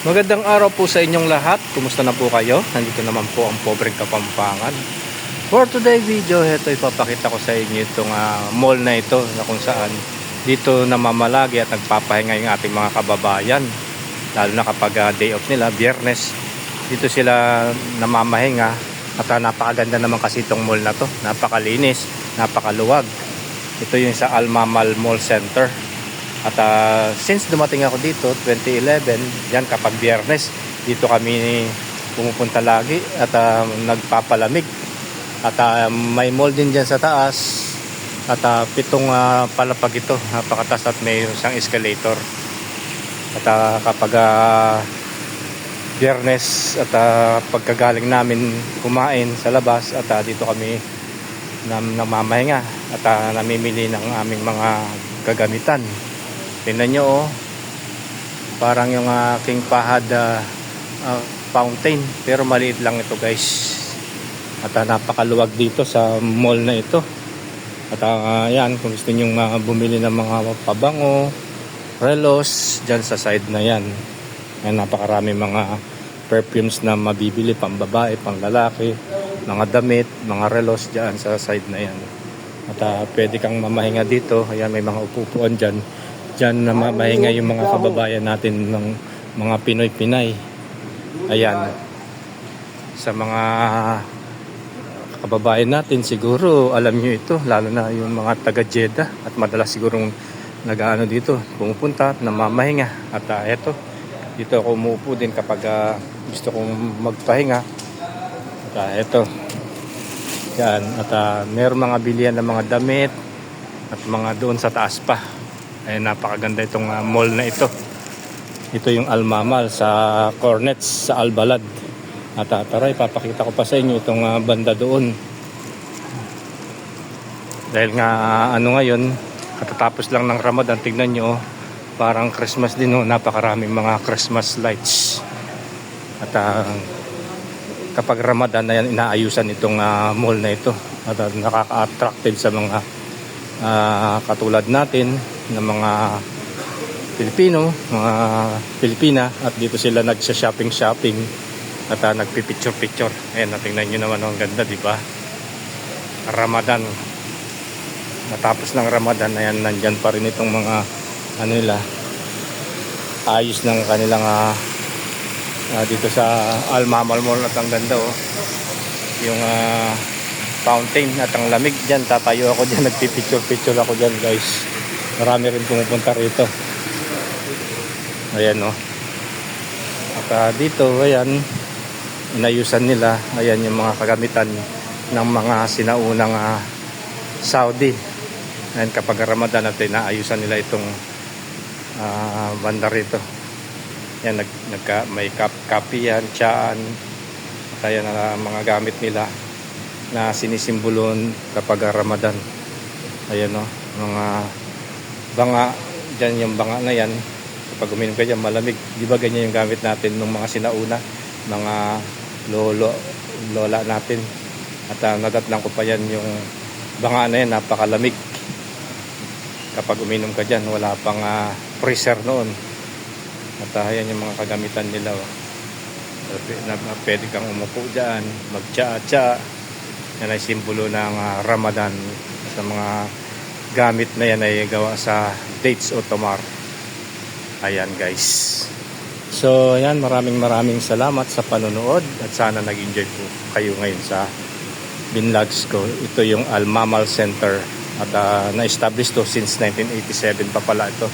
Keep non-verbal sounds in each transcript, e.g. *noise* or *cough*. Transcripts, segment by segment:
Magandang araw po sa inyong lahat. Kumusta na po kayo? Nandito naman po ang pobreng kapampangan. For today video, ito ipapakita ko sa inyo itong ah, mall na ito na kung saan dito namamalagi at nagpapahinga yung ating mga kababayan. Lalo na kapag ah, day off nila, biyernes, dito sila namamahinga at ah, napakaganda naman kasi itong mall na to. Napakalinis, napakaluwag. Ito yung sa Almamal Mall Center. At ah, since dumating ako dito, 2011, yan kapag biyernes, dito kami pumupunta lagi at ah, nagpapalamig. At ah, may mall din dyan sa taas. At ah, pitong ah, palapag ito, napakataas at may isang escalator. At ah, kapag ah, biyernes at ah, pagkagaling namin kumain sa labas at ah, dito kami nam namamahinga at ah, namimili ng aming mga gagamitan. Tingnan nyo oh. Parang yung aking pahad ah, ah, fountain. Pero maliit lang ito guys. At ah, napakaluwag dito sa mall na ito. At ah, yan, kung gusto nyo uh, bumili ng mga pabango, relos, dyan sa side na yan. Yan, napakarami mga perfumes na mabibili, pang babae, pang lalaki, mga damit, mga relos dyan sa side na yan. At ah, pwede kang mamahinga dito. Ayan, may mga upupuan dyan. Dyan na mamahinga yung mga kababayan natin ng mga Pinoy-Pinay. Ayan. Sa mga kababayan natin siguro alam nyo ito lalo na yung mga taga Jeddah at madalas sigurong nag-ano dito pumupunta at namamahinga at uh, eto dito ako umuupo din kapag ah, gusto kong magpahinga at uh, eto yan at uh, meron mga bilihan ng mga damit at mga doon sa taas pa ay napakaganda itong ah, mall na ito ito yung Almamal sa Cornets sa Albalad at uh, tara, ipapakita ko pa sa inyo itong ah, banda doon. Dahil nga ah, ano ngayon, katatapos lang ng Ramadan, tignan nyo, parang Christmas din, oh, napakaraming mga Christmas lights. At ah, kapag Ramadan na yan, inaayusan itong ah, mall na ito. At ah, nakaka-attractive sa mga ah, katulad natin ng mga Pilipino, mga Pilipina at dito sila nagsha-shopping-shopping at uh, nagpipicture-picture. Ayan, natingnan nyo naman ang ganda, di ba? Ramadan. Natapos ng Ramadan, ayan, nandyan pa rin itong mga ano nila, ayos ng kanilang ah, ah, dito sa Almamal Mall at ang ganda oh. Yung ah, fountain at ang lamig dyan, tatayo ako dyan, *laughs* nagpipicture-picture ako dyan guys. Marami rin pumupunta rito. Ayan oh. At ah, dito, ayan, inayusan nila ayan yung mga kagamitan ng mga sinaunang ah, Saudi ayan kapag Ramadan at inaayusan nila itong ah, banda rito yan nag, nagka, may kap, kapi yan, tsaan at ayan na mga gamit nila na sinisimbolon kapag Ramadan ayan o mga banga dyan yung banga na yan kapag uminom ka dyan malamig di ba ganyan yung gamit natin ng mga sinauna mga lolo, lola natin. At uh, nadatnan ko pa yan yung banga na yan, napakalamig. Kapag uminom ka dyan, wala pang uh, freezer noon. At uh, yan yung mga kagamitan nila. Oh. Na, na, pwede kang umupo dyan, magtsa-tsa. Yan ay simbolo ng uh, Ramadan. Sa mga gamit na yan ay gawa sa dates o tomar. Ayan guys. So, ayan, maraming maraming salamat sa panonood at sana nag-enjoy po kayo ngayon sa binlogs ko. Ito yung Almamal Center at uh, na-establish to since 1987 pa pala ito.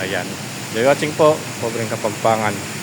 Ayan. Enjoy watching po. Pobreng Kapampangan.